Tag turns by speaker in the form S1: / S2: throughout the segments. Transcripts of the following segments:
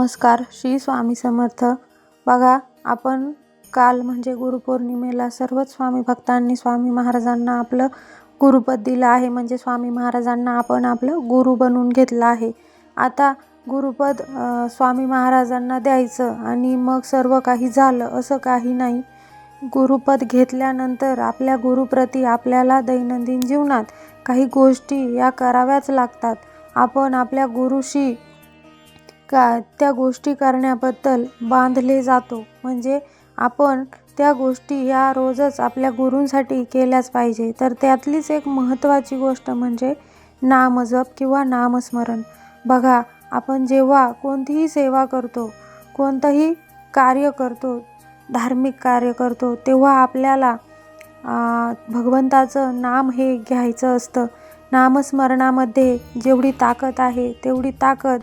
S1: नमस्कार श्री स्वामी समर्थ. बघा आपण काल म्हणजे गुरुपौर्णिमेला सर्वच स्वामी भक्तांनी स्वामी महाराजांना आपलं गुरुपद दिलं आहे. म्हणजे स्वामी महाराजांना आपण आपलं गुरु बनवून घेतलं आहे. आता गुरुपद स्वामी महाराजांना द्यायचं आणि मग सर्व काही झालं असं काही नाही. गुरुपद घेतल्यानंतर आपल्या गुरुप्रती आपल्याला दैनंदिन जीवनात काही गोष्टी या कराव्याच लागतात. आपण आपल्या गुरुशी का त्या गोष्टी करण्याबद्दल बांधले जातो. म्हणजे आपण त्या गोष्टी या रोजच आपल्या गुरूंसाठी केल्याच पाहिजे. तर त्यातलीच एक महत्त्वाची गोष्ट म्हणजे नामजप किंवा नामस्मरण. बघा आपण जेव्हा कोणतीही सेवा करतो कोणतंही कार्य करतो धार्मिक कार्य करतो तेव्हा आपल्याला भगवंताचं नाम हे घ्यायचं असतं. नामस्मरणामध्ये जेवढी ताकद आहे तेवढी ताकद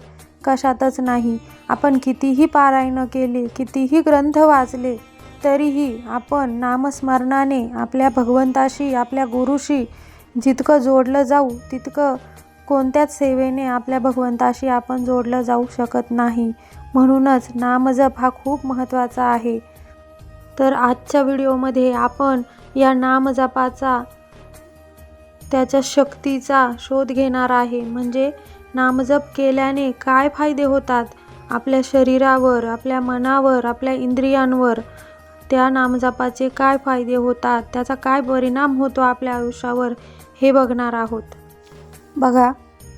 S1: कशातच नाही. आपण कितीही पारायणं केले कितीही ग्रंथ वाचले तरीही आपण नामस्मरणाने आपल्या भगवंताशी आपल्या गुरुशी जितकं जोडलं जाऊ तितकं कोणत्याच सेवेने आपल्या भगवंताशी आपण जोडलं जाऊ शकत नाही. म्हणूनच नामजप हा खूप महत्त्वाचा आहे. तर आजच्या व्हिडिओमध्ये आपण या नामजपाचा त्याच्या शक्तीचा शोध घेणार आहे. म्हणजे नामजप केल्याने काय फायदे होतात? आपल्या शरीरावर आपल्या मनावर आपल्या इंद्रियांवर त्या नामजपाचे काय फायदे होतात? त्याचा काय परिणाम होतो आपल्या आयुष्यावर? हे बघणार आहोत. बघा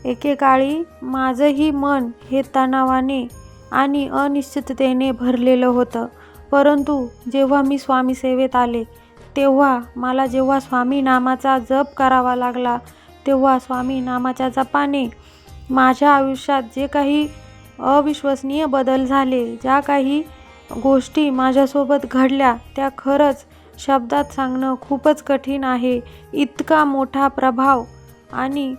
S1: एकेकाळी माझंही मन हे तणावाने आणि अनिश्चिततेने भरलेलं होतं. परंतु जेव्हा मी स्वामी सेवेत आले तेव्हा मला जेव्हा स्वामी नामाचा जप करावा लागला तेव्हा स्वामी नामाच्या जपाने माझ्या आयुष्यात जे काही अविश्वसनीय बदल झाले ज्या काही गोष्टी माझ्यासोबत घडल्या त्या खरंच शब्दात सांगणं खूपच कठीण आहे. इतका मोठा प्रभाव आणि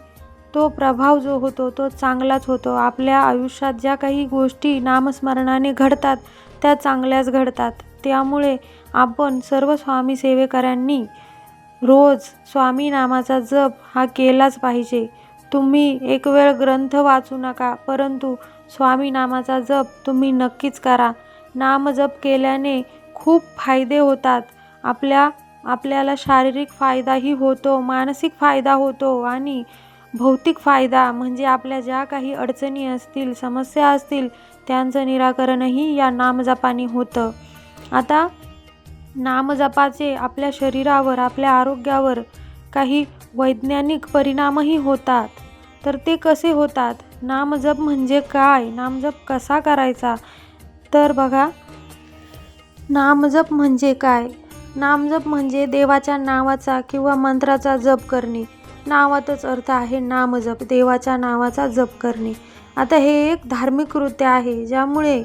S1: तो प्रभाव जो होतो तो चांगलाच होतो. आपल्या आयुष्यात ज्या काही गोष्टी नामस्मरणाने घडतात त्या चांगल्याच घडतात. त्यामुळे आपण सर्व स्वामी सेवेकऱ्यांनी रोज स्वामी नामाचा जप हा केलाच पाहिजे. तुम्ही एक वेळ ग्रंथ वाचू नका परंतु स्वामी नामाचा जप तुम्ही नक्कीच करा. नामजप केल्याने खूप फायदे होतात. आपल्या आपल्याला शारीरिक फायदाही होतो मानसिक फायदा होतो आणि भौतिक फायदा म्हणजे आपल्या ज्या काही अडचणी असतील समस्या असतील त्यांचं निराकरणही या नामजपाने होतं. आता नामजपाचे आपल्या शरीरावर आपल्या आरोग्यावर काही वैज्ञानिक परिणामही होतात. तर ते कसे होतात? नामजप म्हणजे काय? नामजप कसा करायचा? तर बघा नामजप म्हणजे काय? नामजप म्हणजे देवाच्या नावाचा किंवा मंत्राचा जप करणे. नावातच अर्थ आहे नामजप देवाच्या नावाचा जप करणे. आता हे एक धार्मिक कृत्य आहे ज्यामुळे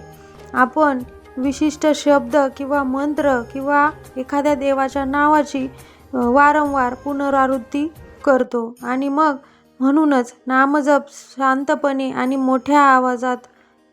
S1: आपण विशिष्ट शब्द किंवा मंत्र किंवा एखाद्या देवाच्या नावाची वारंवार पुनरावृत्ती करतो. आणि मग म्हणूनच नामजप शांतपणे आणि मोठ्या आवाजात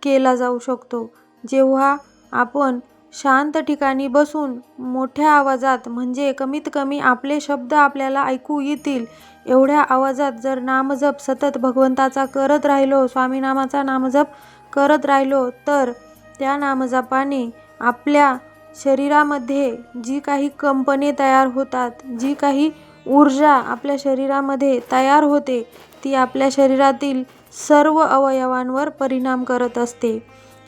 S1: केला जाऊ शकतो. जेव्हा आपण शांत ठिकाणी बसून मोठ्या आवाजात म्हणजे कमीत कमी आपले शब्द आपल्याला ऐकू येतील एवढ्या आवाजात जर नामजप सतत भगवंताचा करत राहिलो स्वामीनामाचा नामजप करत राहिलो तर त्या नामजपाने आपल्या शरीरामध्ये जी काही कंपने तयार होतात जी काही ऊर्जा आपल्या शरीरामध्ये तयार होते ती आपल्या शरीरातील सर्व अवयवांवर परिणाम करत असते.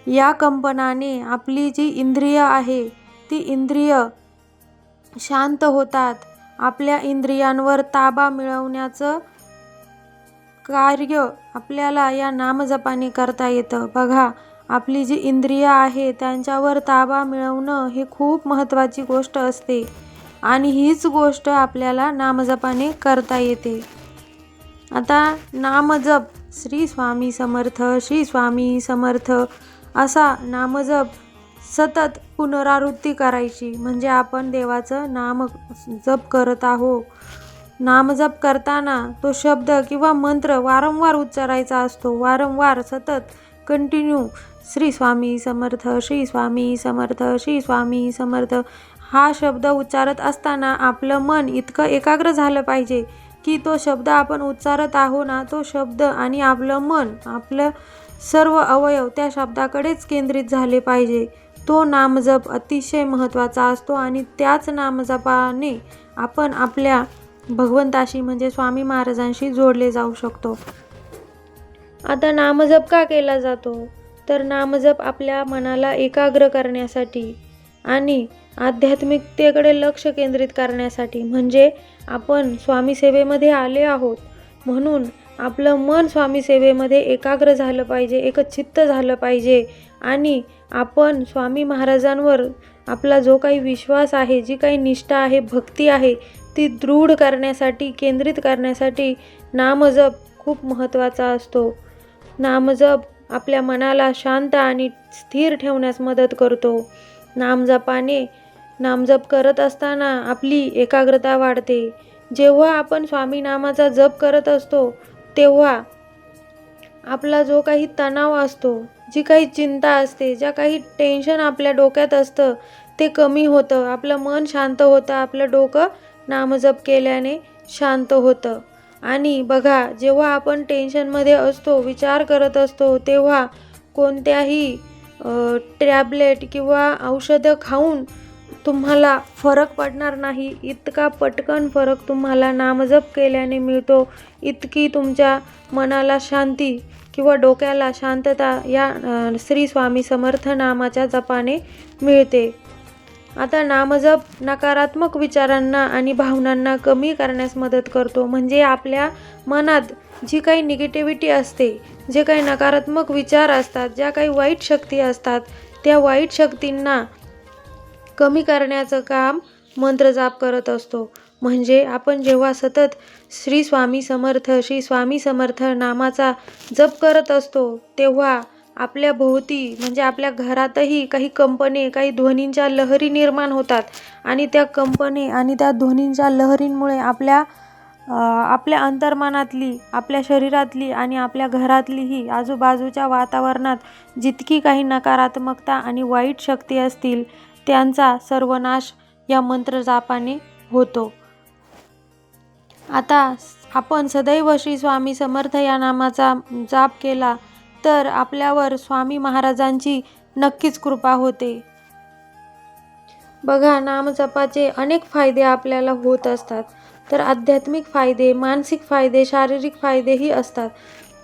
S1: या कंपनाने आपली जी इंद्रिय आहे ती इंद्रिय शांत होतात. आपल्या इंद्रियांवर ताबा मिळवण्याचं कार्य आपल्याला या नामजपाने करता येतं. बघा आपली जी इंद्रिय आहे त्यांच्यावर ताबा मिळवणं हे खूप महत्त्वाची गोष्ट असते. आणि हीच गोष्ट आपल्याला नामजपाने करता येते. आता नामजप श्री स्वामी समर्थ श्री स्वामी समर्थ असा नामजप सतत पुनरावृत्ती करायची. म्हणजे आपण देवाचं नाम जप करत आहो नामजप करताना तो शब्द किंवा मंत्र वारंवार उच्चारायचा असतो. वारंवार सतत कंटिन्यू श्री स्वामी समर्थ श्री स्वामी समर्थ श्री स्वामी समर्थ हा शब्द उच्चारत असताना आपलं मन इतकं एकाग्र झालं पाहिजे की तो शब्द आपण उच्चारत आहो ना तो शब्द आणि आपलं मन आपलं सर्व अवयव त्या शब्दाकडेच केंद्रित झाले पाहिजे. तो नामजप अतिशय महत्त्वाचा असतो आणि त्याच नामजपाने आपण आपल्या भगवंताशी म्हणजे स्वामी महाराजांशी जोडले जाऊ शकतो. आता नामजप का केला जातो? तर नामजप आपल्या मनाला एकाग्र करण्यासाठी आणि आध्यात्मिकतेकडे लक्ष केंद्रित करण्यासाठी म्हणजे आपण स्वामी सेवेमध्ये आले आहोत. म्हणून आपलं मन स्वामी सेवेमध्ये एकाग्र झालं पाहिजे एकचित्त झालं पाहिजे आणि आपण स्वामी महाराजांवर आपला जो काही विश्वास आहे जी काही निष्ठा आहे भक्ती आहे ती दृढ करण्यासाठी केंद्रित करण्यासाठी नामजप खूप महत्त्वाचा असतो. नामजप आपल्या मनाला शांत आणि स्थिर ठेवण्यास मदत करतो. नामजपाने नामजप करत असताना आपली एकाग्रता वाढते. जेव्हा आपण स्वामी नामाचा जप करत असतो तेव्हा आपला जो काही तणाव असतो जी काही चिंता असते ज्या काही टेन्शन आपल्या डोक्यात असतं ते कमी होतं. आपलं मन शांत होतं. आपलं डोकं नामजप केल्याने शांत होतं. आणि बघा जेव्हा आपण टेन्शनमध्ये असतो विचार करत असतो तेव्हा कोणत्याही टॅबलेट किंवा औषधं खाऊन तुम्हाला फरक पडणार नाही. इतका पटकन फरक तुम्हाला नामजप केल्याने मिळतो. इतकी तुमच्या मनाला शांती किंवा डोक्याला शांतता या श्री स्वामी समर्थ नामाच्या जपाने मिळते. आता नामजप नकारात्मक विचारांना आणि भावनांना कमी करण्यास मदत करतो. म्हणजे आपल्या मनात जी काही निगेटिव्हिटी असते जे काही नकारात्मक विचार असतात ज्या काही वाईट शक्ती असतात त्या वाईट शक्तींना कमी करण्याचं काम मंत्रजाप करत असतो. म्हणजे आपण जेव्हा सतत श्री स्वामी समर्थ श्री स्वामी समर्थ नामाचा जप करत असतो तेव्हा आपल्या भोवती म्हणजे आपल्या घरातही काही कंपने काही ध्वनींच्या लहरी निर्माण होतात. आणि त्या कंपने आणि त्या ध्वनींच्या लहरींमुळे आपल्या आपल्या अंतर्मनातली आपल्या शरीरातली आणि आपल्या घरातलीही आजूबाजूच्या वातावरणात जितकी काही नकारात्मकता आणि वाईट शक्ती असतील त्यांचा सर्वनाश या मंत्रजापाने होतो. आता आपण सदैव श्री स्वामी समर्थ या नामाचा जाप केला तर आपल्यावर स्वामी महाराजांची नक्कीच कृपा होते. बघा नामजपाचे अनेक फायदे आपल्याला होत असतात. तर आध्यात्मिक फायदे मानसिक फायदे शारीरिक फायदेही असतात.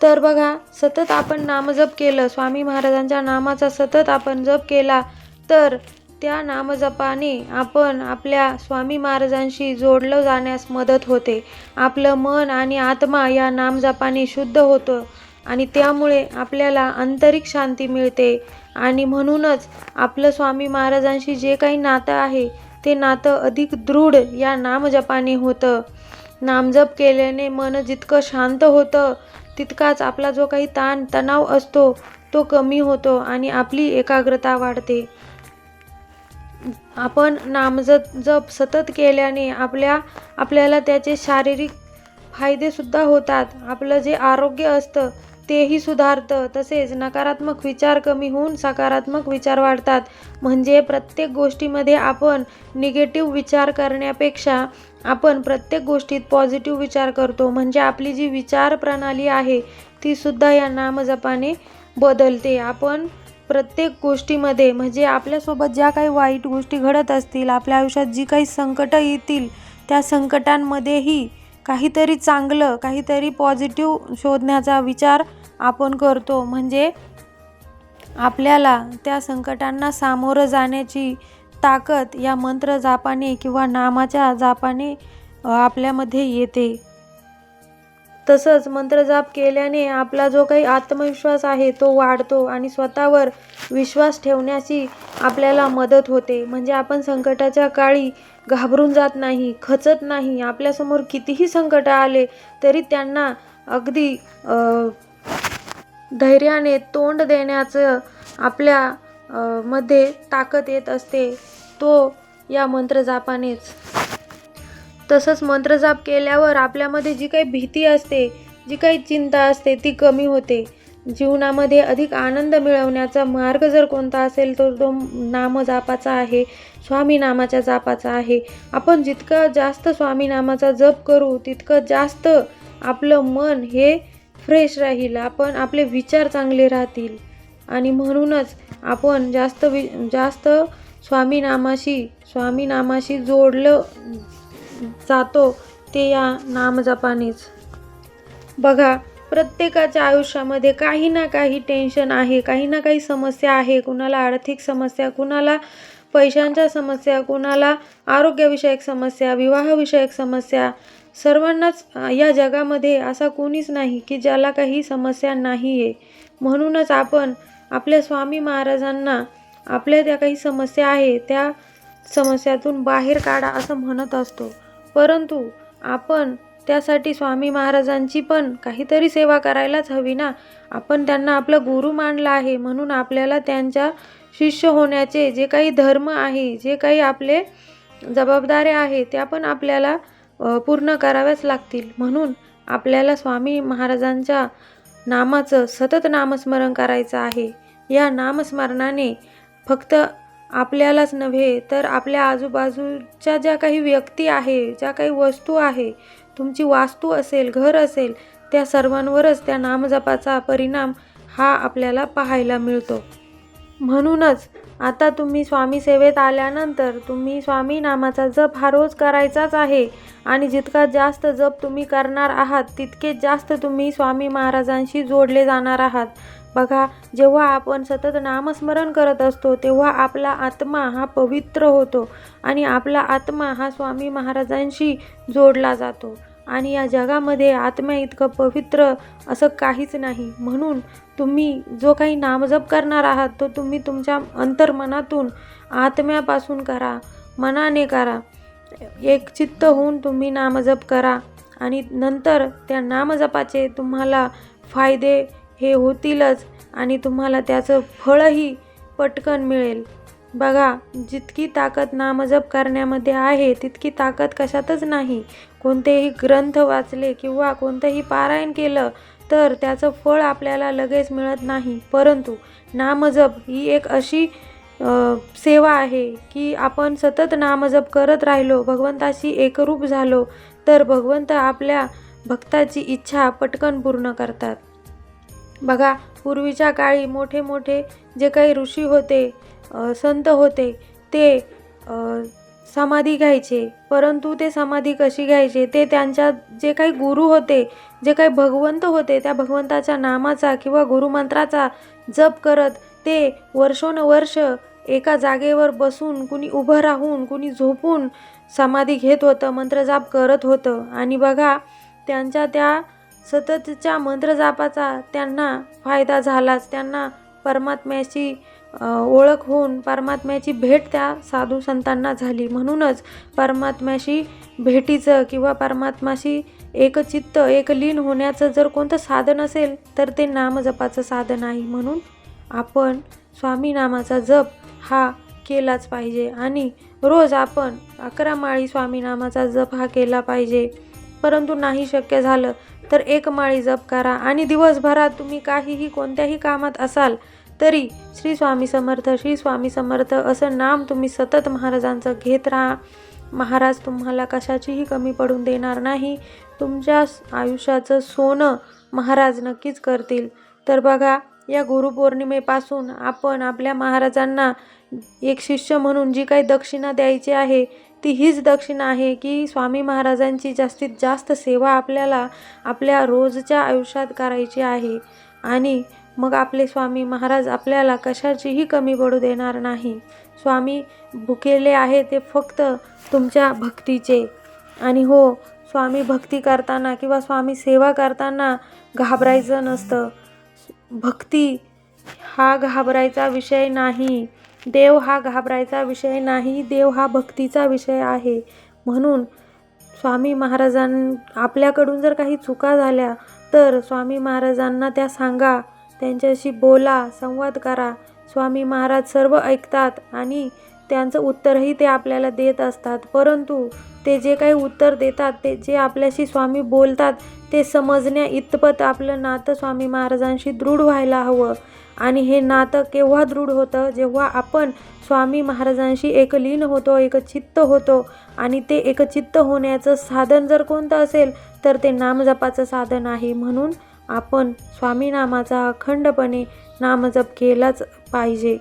S1: तर बघा सतत आपण नामजप केलं स्वामी महाराजांच्या नामाचा सतत आपण जप केला तर त्या नामजपाने आपण आपल्या स्वामी महाराजांशी जोडलं जाण्यास मदत होते. आपलं मन आणि आत्मा या नामजपाने शुद्ध होतं आणि त्यामुळे आपल्याला आंतरिक शांती मिळते. आणि म्हणूनच आपलं स्वामी महाराजांशी जे काही नातं आहे ते नातं अधिक दृढ या नामजपाने होतं. नामजप केल्याने मन जितकं शांत होतं तितकाच आपला जो काही ताण तणाव असतो तो कमी होतो आणि आपली एकाग्रता वाढते. आपण नामजप जप सतत केल्याने आपल्या आपल्याला त्याचे शारीरिक फायदेसुद्धा होतात. आपलं जे आरोग्य असतं तेही सुधारतं. तसेच नकारात्मक विचार कमी होऊन सकारात्मक विचार वाढतात. म्हणजे प्रत्येक गोष्टीमध्ये आपण निगेटिव्ह विचार करण्यापेक्षा आपण प्रत्येक गोष्टीत पॉझिटिव्ह विचार करतो. म्हणजे आपली जी विचार प्रणाली आहे ती सुद्धा या नामजपाने बदलते. आपण प्रत्येक गोष्टीमध्ये म्हणजे आपल्यासोबत ज्या काही वाईट गोष्टी घडत असतील आपल्या आयुष्यात जी काही संकटं येतील त्या संकटांमध्येही काहीतरी चांगलं काहीतरी पॉझिटिव्ह शोधण्याचा विचार आपण करतो. म्हणजे आपल्याला त्या संकटांना सामोरं जाण्याची ताकद या मंत्र जापाने किंवा नामाच्या जापाने आपल्यामध्ये येते. तसंच मंत्रजाप केल्याने आपला जो काही आत्मविश्वास आहे तो वाढतो आणि स्वतःवर विश्वास ठेवण्याची आपल्याला मदत होते. म्हणजे आपण संकटाच्या काळी घाबरून जात नाही खचत नाही. आपल्यासमोर कितीही संकट आले तरी त्यांना अगदी धैर्याने तोंड देण्याचं आपल्या मध्ये ताकद येत असते. तो या मंत्रजापानेच. तसंच मंत्रजाप केल्यावर आपल्यामध्ये जी काही भीती असते जी काही चिंता असते ती कमी होते. जीवनामध्ये अधिक आनंद मिळवण्याचा मार्ग जर कोणता असेल तर तो नामजापाचा आहे. स्वामी नामाच्या जापाचा आहे. आपण जितकं जास्त स्वामी नामाचा जप करू तितकं जास्त आपलं मन हे फ्रेश राहील आपण आपले विचार चांगले राहतील. आणि म्हणूनच आपण जास्त वि जास्त स्वामीनामाशी स्वामीनामाशी जोडलं जातो ते या नामजपानेच. बघा प्रत्येकाच्या आयुष्यामध्ये काही ना काही टेन्शन आहे काही ना काही समस्या आहे. कुणाला आर्थिक समस्या कुणाला पैशांच्या समस्या कुणाला आरोग्यविषयक समस्या विवाहविषयक समस्या सर्वांनाच या जगामध्ये असा कोणीच नाही की ज्याला काही समस्या नाही आहे म्हणूनच आपण आपल्या स्वामी महाराजांना आपल्या त्या काही समस्या आहे त्या समस्यातून बाहेर काढा असं म्हणत असतो. परंतु आपण त्यासाठी स्वामी महाराजांची पण काहीतरी सेवा करायलाच हवी ना? आपण त्यांना आपलं गुरु मानलं आहे म्हणून आपल्याला त्यांच्या शिष्य होण्याचे जे काही धर्म आहे जे काही आपले जबाबदाऱ्या आहे त्या पण आपल्याला पूर्ण कराव्याच लागतील. म्हणून आपल्याला स्वामी महाराजांच्या नामाचं सतत नामस्मरण करायचं आहे. या नामस्मरणाने फक्त आपल्यालाच नव्हे तर आपल्या आजूबाजूच्या ज्या काही व्यक्ती आहे ज्या काही वस्तू आहे तुमची वास्तू असेल घर असेल त्या सर्वांवरच त्या नामजपाचा परिणाम हा आपल्याला पाहायला मिळतो. म्हणूनच आता तुम्ही स्वामी सेवेत आल्यानंतर तुम्ही स्वामी नामाचा जप हा रोज करायचाच आहे. आणि जितका जास्त जप तुम्ही करणार आहात तितके जास्त तुम्ही स्वामी महाराजांशी जोडले जाणार आहात. बघा जेव्हा आपण सतत नामस्मरण करत असतो तेव्हा आपला आत्मा हा पवित्र होतो आणि आपला आत्मा हा स्वामी महाराजांशी जोडला जातो. आणि या जगामध्ये आत्म्या इतकं पवित्र असं काहीच नाही. म्हणून तुम्ही जो काही नामजप करणार आहात तो तुम्ही तुमच्या अंतर्मनातून आत्म्यापासून करा. मनाने करा. एक चित्त होऊन तुम्ही नामजप करा आणि नंतर त्या नामजपाचे तुम्हाला फायदे हे होतीलच आणि तुम्हाला त्याचं फळही पटकन मिळेल. बघा जितकी ताकद नामजप करण्यामध्ये आहे तितकी ताकद कशातच नाही. कोणतेही ग्रंथ वाचले किंवा कोणतंही पारायण केलं तर त्याचं फळ आपल्याला लगेच मिळत नाही. परंतु नामजप ही एक अशी सेवा आहे की आपण सतत नामजप करत राहिलो भगवंताशी एकरूप झालो तर भगवंत आपल्या भक्ताची इच्छा पटकन पूर्ण करतात. बघा पूर्वीच्या काळी मोठे मोठे जे काही ऋषी होते संत होते ते समाधी घ्यायचे. परंतु ते समाधी कशी घ्यायचे? ते त्यांच्या जे काही गुरु होते जे काही भगवंत होते त्या भगवंताच्या नामाचा किंवा गुरुमंत्राचा जप करत ते वर्षोनवर्ष एका जागेवर बसून कुणी उभं राहून कुणी झोपून समाधी घेत होतं मंत्रजाप करत होतं. आणि बघा त्यांच्या त्या सततच्या मंत्रजापाचा त्यांना फायदा झालाच. त्यांना परमात्म्याची ओळख होऊन परमात्म्याची भेट त्या साधू संतांना झाली. म्हणूनच परमात्म्याशी भेटीचं किंवा परमात्माशी एकचित्त एकलीन होण्याचं जर कोणतं साधन असेल तर ते नामजपाचं साधन आहे. म्हणून आपण स्वामी नामाचा जप हा केलाच पाहिजे. आणि रोज आपण अकरा माळी स्वामी नामाचा जप हा केला पाहिजे. परंतु नाही शक्य झालं तर एक माळी जप करा. आणि दिवसभरात तुम्ही काहीही कोणत्याही कामात असाल तरी श्री स्वामी समर्थ श्री स्वामी समर्थ असं नाम तुम्ही सतत महाराजांचं घेत राहा. महाराज तुम्हाला कशाचीही कमी पडून देणार नाही. तुमच्या आयुष्याचं सोनं महाराज नक्कीच करतील. तर बघा या गुरुपौर्णिमेपासून आपण आपल्या महाराजांना एक शिष्य म्हणून जी काही दक्षिणा द्यायची आहे ती हीच दक्षिणा आहे की स्वामी महाराजांची जास्तीत जास्त सेवा आपल्याला आपल्या रोजच्या आयुष्यात करायची आहे. आणि मग आपले स्वामी महाराज आपल्याला कशाचीही कमी पडू देणार नाही. स्वामी भुकेले आहे ते फक्त तुमच्या भक्तीचे. आणि हो स्वामी भक्ती करताना किंवा स्वामी सेवा करताना घाबरायचं नसतं. भक्ती हा घाबरायचा विषय नाही. देव हा घाबरायचा विषय नाही. देव हा भक्तीचा विषय आहे. म्हणून स्वामी महाराजां आपल्याकडून जर काही चुका झाल्या तर स्वामी महाराजांना त्या सांगा. त्यांच्याशी बोला संवाद करा. स्वामी महाराज सर्व ऐकतात आणि त्यांचं उत्तरही ते आपल्याला देत असतात. परंतु ते जे काही उत्तर देतात ते जे आपल्याशी स्वामी बोलतात ते समजण्या इतपत आपलं नातं स्वामी महाराजांशी दृढ व्हायला हवं. आणि हे नातं केव्हा दृढ होतं? जेव्हा आपण स्वामी महाराजांशी एकलीन होतो एकचित्त होतो आणि ते एकचित्त होण्याचं साधन जर कोणतं असेल तर ते नामजपाचं साधन आहे. म्हणून आपण स्वामीनामाचा अखंडपणे नामजप केलाच पाहिजे.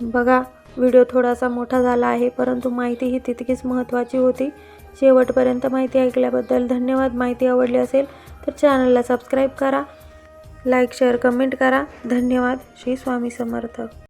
S1: बघा व्हिडिओ थोडासा मोठा झाला आहे परंतु माहिती ही तितकीच महत्त्वाची होती. शेवटपर्यंत माहिती ऐकल्याबद्दल धन्यवाद. माहिती आवडली असेल तर चॅनलला सबस्क्राईब करा लाईक शेअर कमेंट करा. धन्यवाद. श्री स्वामी समर्थ.